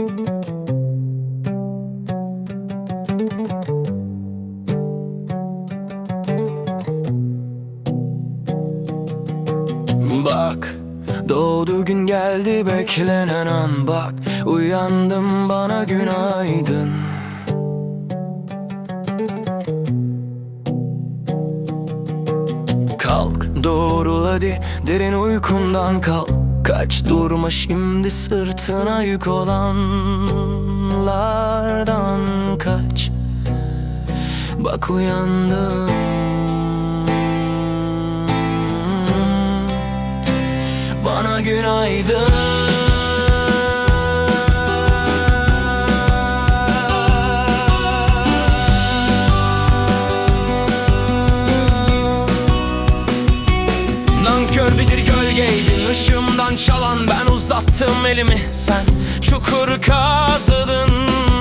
Bak Doğdu gün geldi beklenen an. Bak Uyandım bana günaydın. Kalk doğrul hadi derin uykundan kalk Kaç durma şimdi sırtına yük olanlardan kaç. Bak uyandım Bana günaydın ışığımdan çalan Ben uzattım elimi. Sen çukur kazıdın.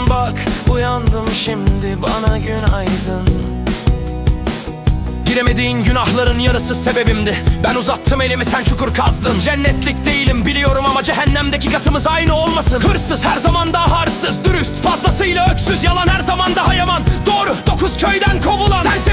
Bak uyandım şimdi bana günaydın. Giremediğin günahların yarısı sebebimdi. Ben uzattım elimi sen çukur kazdın. Cennetlik değilim biliyorum ama cehennemdeki katımız aynı olmasın. Hırsız her zaman daha harsız Dürüst fazlasıyla öksüz Yalan her zaman daha yaman. Doğru dokuz köyden kovulan. Sense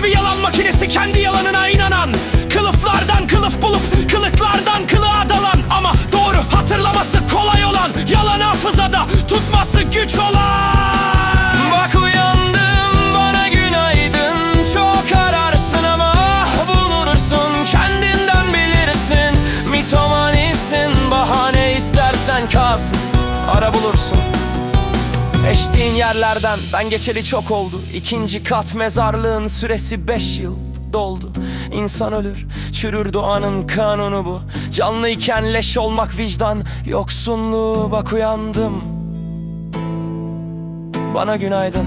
kaz Ara bulursun. Eştiğin yerlerden ben geçeli çok oldu. İkinci kat mezarlığın süresi beş yıl doldu. İnsan ölür, çürür doğanın kanunu bu. Canlıyken leş olmak vicdan yoksunluğu Bak uyandım. Bana günaydın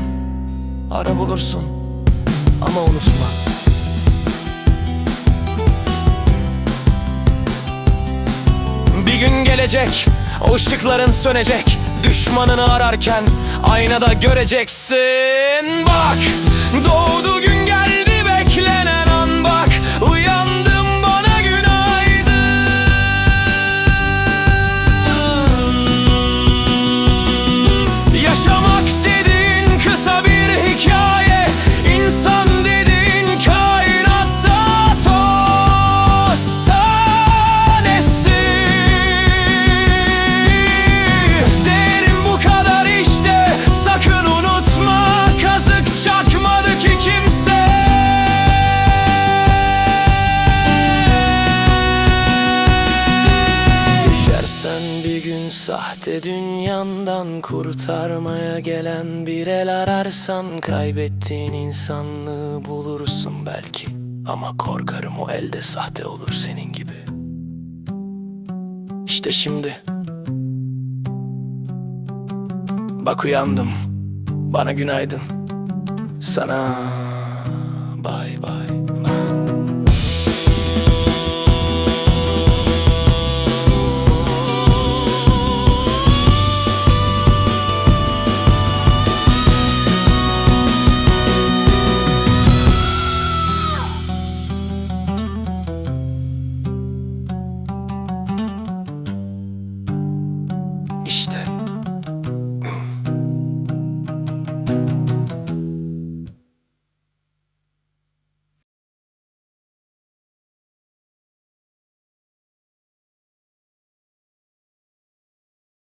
Ara bulursun. Ama unutma. Bir gün gelecek O ışıkların sönecek Düşmanını ararken Aynada göreceksin. Bak Doğdu gün geldi sahte dünyandan kurtarmaya gelen bir el ararsan Kaybettiğin insanlığı bulursun belki. Ama korkarım o elde sahte olur senin gibi. İşte şimdi. Bak uyandım. Bana günaydın. Sana